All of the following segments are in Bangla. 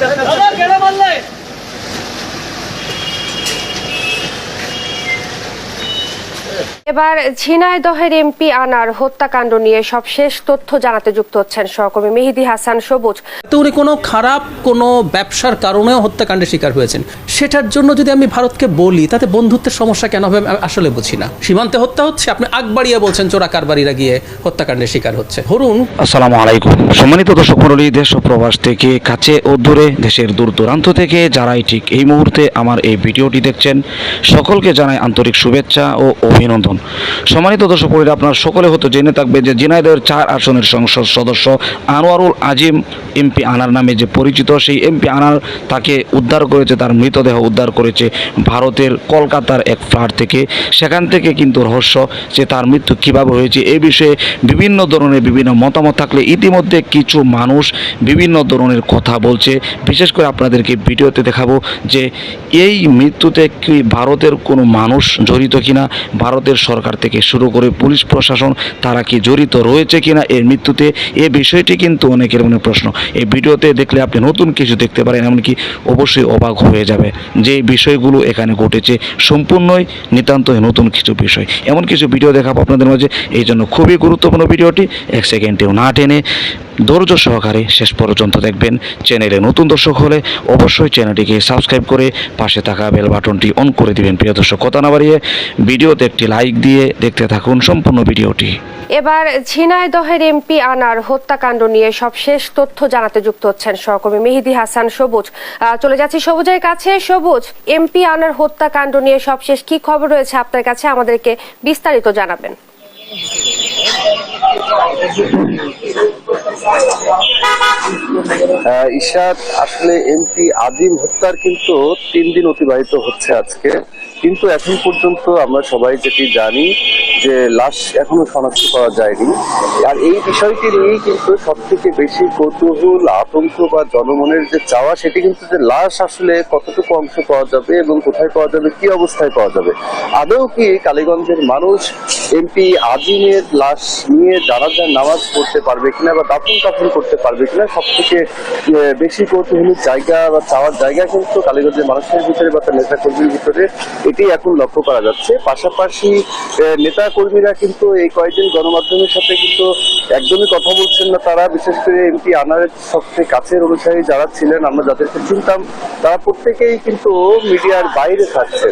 गेलं म्हणलंय এবার ঝিনাইদহের এমপি আনার হত্যাকাণ্ড নিয়ে সবশেষ তথ্য জানাতে যুক্ত হচ্ছেন সহকর্মী মেহেদি হাসান সবুজ। তো উনি কোনো খারাপ কোনো ব্যবসার কারণেও হত্যাকাণ্ডের শিকার হয়েছেন। সেটার জন্য যদি আমি ভারতকে বলি তাতে বন্ধুত্বের সমস্যা কেন হবে আমি আসলে বুঝি না। সীমান্তে হত্যা হচ্ছে আপনি আগ বাড়িয়ে বলছেন চোরা কারবারিরা গিয়ে হত্যাকাণ্ডের শিকার হচ্ছে। ধরুন আসসালামু আলাইকুম। সম্মানিত দর্শক মণ্ডলী দেশ ও প্রবাস থেকে কাছে ও দূরে দেশের দূর দূরান্ত থেকে যারাই ঠিক এই মুহূর্তে আমার এই ভিডিওটি দেখছেন সকলকে জানাই আন্তরিক শুভেচ্ছা ও অভিনন্দন। সম্মানিত দর্শক মণ্ডলী, আপনার সকলে হয়তো জেনে থাকবে যে জিনাইদের চার আসনের সংসদ সদস্য আনোয়ারুল আজিম এমপি আনার নামে যে পরিচিত, সেই এমপি আনার তাকে উদ্ধার করেছে, তার মৃতদেহ উদ্ধার করেছে ভারতের কলকাতার এক ফ্ল্যাট থেকে। সেখান থেকে কিন্তু রহস্য যে তার মৃত্যু কীভাবে হয়েছে, এ বিষয়ে বিভিন্ন ধরনের বিভিন্ন মতামত থাকলে ইতিমধ্যে কিছু মানুষ বিভিন্ন ধরনের কথা বলছে। বিশেষ করে আপনাদেরকে ভিডিওতে দেখাবো যে এই মৃত্যুতে কি ভারতের কোনো মানুষ জড়িত কিনা, ভারতের সরকার থেকে শুরু করে পুলিশ প্রশাসন, তারা কি জড়িত রয়েছে কিনা এর মৃত্যুতে, এ বিষয়টি কিন্তু অনেকের মনে প্রশ্ন। এই ভিডিওতে দেখলে আপনি নতুন কিছু দেখতে পারেন, এমনকি অবশ্যই অবাক হয়ে যাবে যে বিষয়গুলো এখানে ঘটেছে। সম্পূর্ণই নিতান্তই নতুন কিছু বিষয়। এমন কিছু ভিডিও দেখাবো আপনাদের মাঝে। এই জন্য খুবই গুরুত্বপূর্ণ ভিডিওটি। এক সেকেন্ডেও না টেনে ধৈর্য সহকারে শেষ পর্যন্ত দেখবেন। চ্যানেলে নতুন দর্শক হলে অবশ্যই চ্যানেলটিকে সাবস্ক্রাইব করে পাশে থাকা বেল বাটনটি অন করে দিবেন। প্রিয় দর্শক, কথা না বাড়িয়ে ভিডিওতে একটি লাইক দিয়ে দেখতে থাকুন সম্পূর্ণ ভিডিওটি। এবার ঝিনাইদহের এমপি আনার হত্যাকাণ্ড নিয়ে সবশেষ তথ্য জানাতে যুক্ত হচ্ছেন সহকর্মী মেহেদি হাসান সবুজ। আহ, চলে যাচ্ছি সবুজের কাছে। সবুজ এমপি আনার হত্যাকাণ্ড নিয়ে সবশেষ কি খবর রয়েছে আপনার কাছে? আমাদেরকে বিস্তারিত জানাবেন। ইশাদ আসলে এমপি আদিম হত্যার কিন্তু তিন দিন অতিবাহিত হচ্ছে আজকে। কিন্তু এখন পর্যন্ত আমরা সবাই যেটি জানি যে লাশ এখনও শনাক্ত করা যায়নি। আর এই বিষয়টি নিয়েই কিন্তু সব থেকে বেশি কৌতূহল, আতঙ্ক বা জনমনের যে চাওয়া, সেটি কিন্তু যে লাশ আসলে কতটুকু অংশ পাওয়া যাবে এবং কোথায় পাওয়া যাবে, কি অবস্থায় পাওয়া যাবে। আদৌ কি কালীগঞ্জের মানুষ এমপি আজিমের লাশ নিয়ে যারা জানাজার নামাজ পড়তে পারবে কিনা বা দাফন কাফন করতে পারবে কিনা সব থেকে বেশি কৌতূহলের জায়গা বা চাওয়ার জায়গা কিন্তু কালীগঞ্জের মানুষের ভিতরে বা তার নেতা কর্মীর ভিতরে, এটি এখন লক্ষ্য করা যাচ্ছে। পাশাপাশি নেতা কর্মীরা কিন্তু এই কয়েকদিন গণমাধ্যমের সাথে কিন্তু একদমই কথা বলছেন না। তারা বিশেষ করে এমপি আনারের সবচেয়ে কাছের অনুসারী যারা ছিলেন, আমরা যাদেরকে চিনতাম, তারা প্রত্যেকেই কিন্তু মিডিয়ার বাইরে থাকছে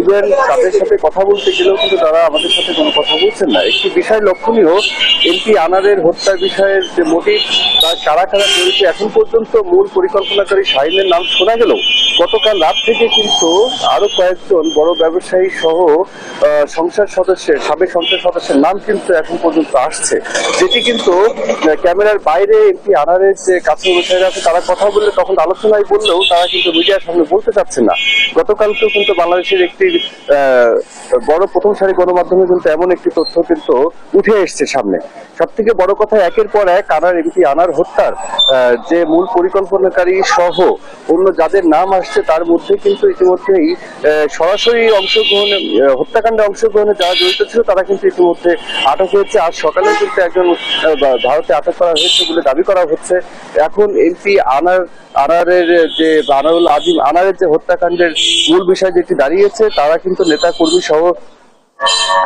ইভেন তাদের সাথে কথা বলতে গেলেও কিন্তু তারা আমাদের সাথে কোনো কথা বলছেন না। একটি বিষয় লক্ষণীয় এমপি আনারের হত্যার বিষয়ের যে মোটিভ তার কারা কারা জড়িত এখন পর্যন্ত মূল পরিকল্পনাকারী শাহিনের নাম শোনা গেল? গতকাল রাত থেকে কিন্তু আরও কয়েকজন বড় ব্যবসায়ী সহ সংসার সদস্যের, সাবেক সংসার সদস্যের নাম কিন্তু এখন পর্যন্ত আসছে। যেটি কিন্তু ক্যামেরার বাইরে এমপি আনারের যে কাছে অনুসারীরা আছে, তারা কথা বললে তখন আলোচনায় বললেও তারা কিন্তু মিডিয়ার সামনে বলতে চাচ্ছে না। গতকালকেও কিন্তু বাংলাদেশের একটি বড় প্রথম সারি গণমাধ্যমে কিন্তু এমন একটি তথ্য কিন্তু উঠে এসছে সামনে। সব থেকে বড় কথা, একের পর এক আনার এমপি আনার হত্যার যে মূল পরিকল্পনাকারী সহ অন্য যাদের নাম আসছে তার মধ্যে কিন্তু ইতিমধ্যেই সরাসরি অংশগ্রহণে হত্যাকাণ্ডে অংশগ্রহণে যারা জড়িত ছিল তারা কিন্তু ইতিমধ্যে আটক হয়েছে। আজ সকালে কিন্তু একজন ভারতে আটক করা হয়েছে বলে দাবি করা হচ্ছে। এখন এমপি আনার, আনারের যে আনারুল আজিম, আনারের যে হত্যাকাণ্ডের মূল বিষয় যেটি দাঁড়িয়েছে তারা কিন্তু নেতা কর্মী সহ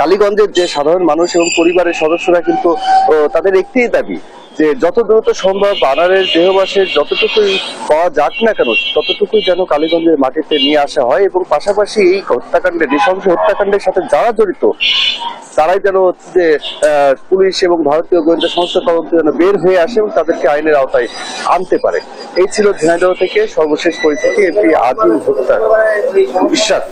কালীগঞ্জের যে সাধারণ মানুষ এবং পরিবারের সদস্যরা কিন্তু তাদের একটিই দাবি যে যত দ্রুত সম্ভব বানারের দেহবাসের যতটুকুই পাওয়া যাক না কেন, ততটুকুই যেন কালীগঞ্জের মাটিতে নিয়ে আসা হয় এবং পাশাপাশি এই হত্যাকাণ্ডে, নৃশংস হত্যাকাণ্ডের সাথে যারা জড়িত, তারাই যেন যে পুলিশ এবং ভারতীয় গোয়েন্দা সংস্থা তদন্ত যেন বের হয়ে আসে এবং তাদেরকে আইনের আওতায় আনতে পারে। এই ছিল ঝিনাইদহ থেকে সর্বশেষ পরিস্থিতি এমপি আজিম হত্যা বিশ্বাস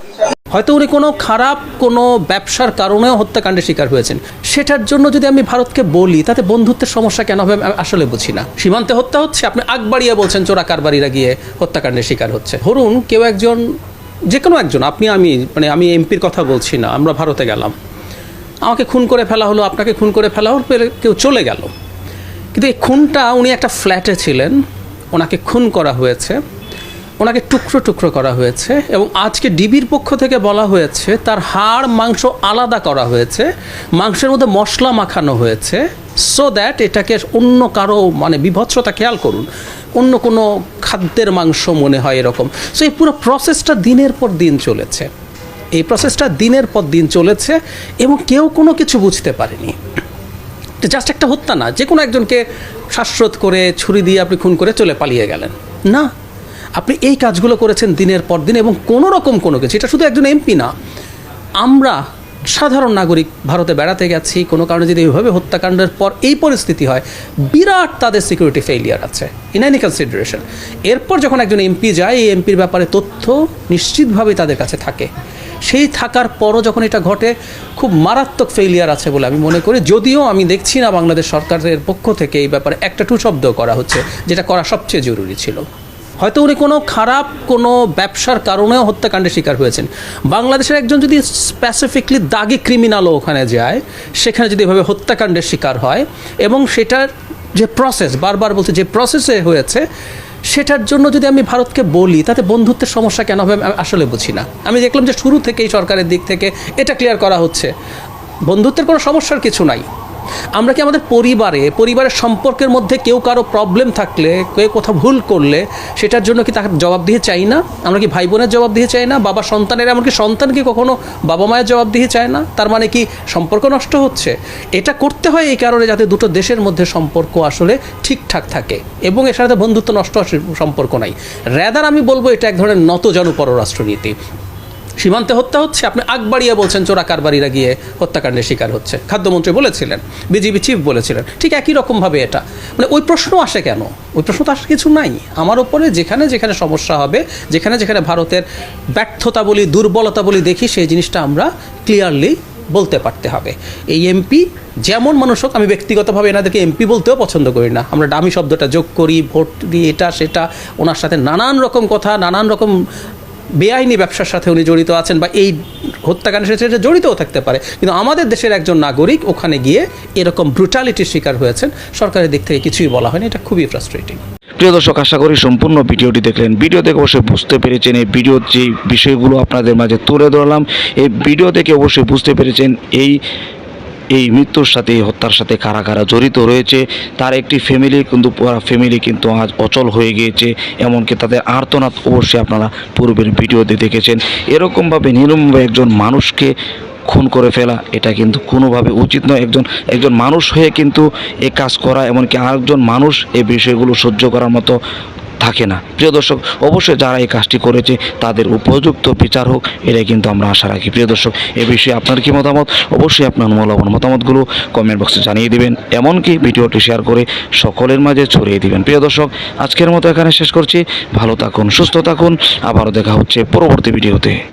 হয়তো উনি কোনো খারাপ কোনো ব্যবসার কারণেও হত্যাকাণ্ডের শিকার হয়েছেন। সেটার জন্য যদি আমি ভারতকে বলি, তাতে বন্ধুত্বের সমস্যা কেন হবে আমি আসলে বুঝি না। সীমান্তে হত্যা হচ্ছে? আপনি আগ বাড়িয়ে বলছেন চোরা কারবারিরা গিয়ে হত্যাকাণ্ডের শিকার হচ্ছে। ধরুন কেউ একজন যে কোনো একজন, আপনি, আমি মানে আমি এমপির কথা বলছি না, আমরা ভারতে গেলাম। আমাকে খুন করে ফেলা হলো, আপনাকে খুন করে ফেলা হলো কেউ চলে গেল। কিন্তু এই খুনটা উনি একটা ফ্ল্যাটে ছিলেন, ওনাকে খুন করা হয়েছে। ওনাকে টুকরো টুকরো করা হয়েছে এবং আজকে ডিবির পক্ষ থেকে বলা হয়েছে তার হাড়, মাংস আলাদা করা হয়েছে, মাংসের মধ্যে মশলা মাখানো হয়েছে সো দ্যাট এটাকে অন্য কারও মানে বিভৎসতা খেয়াল করুন, অন্য কোনো খাদ্যের মাংস মনে হয় এরকম। সো এই পুরো প্রসেসটা দিনের পর দিন চলেছে। এই প্রসেসটা দিনের পর দিন চলেছে এবং কেউ কোনো কিছু বুঝতে পারেনি। জাস্ট একটা হত্যা না, যে কোনো একজনকে শ্বাসরোধ করে, ছুরি দিয়ে আপনি খুন করে চলে পালিয়ে গেলেন। না। আপনি এই কাজগুলো করেছেন দিনের পর দিন এবং কোনো রকম কোনো কিছু, এটা শুধু একজন এমপি না, আমরা সাধারণ নাগরিক ভারতে বেড়াতে গেছি, কোনো কারণে যদি এইভাবে হত্যাকাণ্ডের পর এই পরিস্থিতি হয়, বিরাট তাদের সিকিউরিটি ফেইলিয়ার আছে ইন এনি কনসিডারেশন এরপর যখন একজন এমপি যায়, এই এমপির ব্যাপারে তথ্য নিশ্চিতভাবেই তাদের কাছে থাকে। সেই থাকার পরও যখন এটা ঘটে, খুব মারাত্মক ফেইলিয়ার আছে বলে আমি মনে করি। যদিও আমি দেখছি না বাংলাদেশ সরকারের পক্ষ থেকে এই ব্যাপারে একটা টু শব্দ করা হচ্ছে, যেটা করা সবচেয়ে জরুরি ছিল। হয়তো উনি কোনো খারাপ কোনো ব্যবসার কারণেও হত্যাকাণ্ডের শিকার হয়েছেন। বাংলাদেশের একজন যদি স্পেসিফিকলি দাগি ক্রিমিনালও ওখানে যায়, সেখানে যদি এভাবে হত্যাকাণ্ডের শিকার হয়, এবং সেটার যে প্রসেস বারবার বলছে যে প্রসেসে হয়েছে, সেটার জন্য যদি আমি ভারতকে বলি, তাতে বন্ধুত্বের সমস্যা কেন হবে আমি আসলে বুঝি না। আমি দেখলাম যে শুরু থেকেই সরকারের দিক থেকে এটা ক্লিয়ার করা হচ্ছে। বন্ধুত্বের কোনো সমস্যার কিছু নাই। আমরা কি আমাদের পরিবারে, পরিবারের সম্পর্কের মধ্যে কেউ কারও প্রবলেম থাকলে, কেউ কোথাও ভুল করলে, সেটার জন্য কি তাকে জবাব দিয়ে চাই না? আমরা কি ভাই বোনের জবাব দিয়ে চাই না? বাবা সন্তানের, এমনকি সন্তান কি কখনো বাবা মায়ের জবাব দিয়ে চায় না? তার মানে কি সম্পর্ক নষ্ট হচ্ছে? এটা করতে হয় এই কারণে যাতে দুটো দেশের মধ্যে সম্পর্ক আসলে ঠিকঠাক থাকে এবং এর সাথে বন্ধুত্ব নষ্ট সম্পর্ক নাই। র্যাদার আমি বলব এটা এক ধরনের নতজানু পররাষ্ট্রনীতি সীমান্তে হত্যা হচ্ছে? আপনি আগ বাড়িয়ে বলছেন, চোরা কারবারিরা গিয়ে হত্যাকাণ্ডের শিকার হচ্ছে। খাদ্যমন্ত্রী বলেছিলেন, বিজিবি চিফ বলেছিলেন। ঠিক একই রকমভাবে এটা। মানে ওই প্রশ্ন আসে কেন? ওই প্রশ্ন তো আসার কিছু নাই। আমার ওপরে যেখানে যেখানে সমস্যা হবে, যেখানে যেখানে ভারতের ব্যর্থতা বলি, দুর্বলতা বলি দেখি, সেই জিনিসটা আমরা ক্লিয়ারলি বলতে পারতে হবে। এই এমপি যেমন মানুষ হোক, আমি ব্যক্তিগতভাবে এনাদেরকে এমপি বলতেও পছন্দ করি না। আমরা ডামি শব্দটা যোগ করি, ভোট দিই, এটা, সেটা, ওনার সাথে নানান রকম কথা, নানান রকম বেআইনি ব্যবসার সাথে উনি জড়িত আছেন বা এই হত্যাকাণ্ডের সাথে জড়িতও থাকতে পারে। কিন্তু আমাদের দেশের একজন নাগরিক ওখানে গিয়ে এরকম ব্রুটালিটির শিকার হয়েছেন। সরকারের দিক থেকে কিছুই বলা হয়নি। এটা খুবই ফ্রাস্ট্রেটিং প্রিয় দর্শক, আশা করি সম্পূর্ণ ভিডিওটি দেখলেন। ভিডিও দেখে অবশ্যই বুঝতে পেরেছেন এই ভিডিওর যে বিষয়গুলো আপনাদের মাঝে তুলে ধরলাম। এই ভিডিও দেখে অবশ্যই বুঝতে পেরেছেন এই এই মৃত্যুর সাথে হত্যার সাথে কারা কারা জড়িত রয়েছে। তার একটি ফ্যামিলি কিন্তু ফ্যামিলি কিন্তু আজ অচল হয়ে গিয়েছে। এমনকি তাদের আর্তনাদ অবশ্যই আপনারা পূর্বের ভিডিওতে দেখেছেন। এরকমভাবে নিরমভাবে একজন মানুষকে খুন করে ফেলা, এটা কিন্তু কোনোভাবে উচিত নয়। একজন একজন মানুষ হয়ে কিন্তু এ কাজ করা, এমনকি আরেকজন মানুষ এই বিষয়গুলো সহ্য করার মতো থাকে না। প্রিয় দর্শক, অবশ্যই যারা এই কাজটি করেছে, তাদের উপযুক্ত বিচার হোক, এটাই কিন্তু আমরা আশা রাখি। প্রিয় দর্শক, এ বিষয়ে আপনার কি মতামত? অবশ্যই আপনার মূল্যবান মতামতগুলো কমেন্ট বক্সে জানিয়ে দেবেন। এমনকি ভিডিওটি শেয়ার করে সকলের মাঝে ছড়িয়ে দিবেন। প্রিয় দর্শক, আজকের মতো এখানে শেষ করছি। ভালো থাকুন, সুস্থ থাকুন। আবারও দেখা হচ্ছে পরবর্তী ভিডিওতে।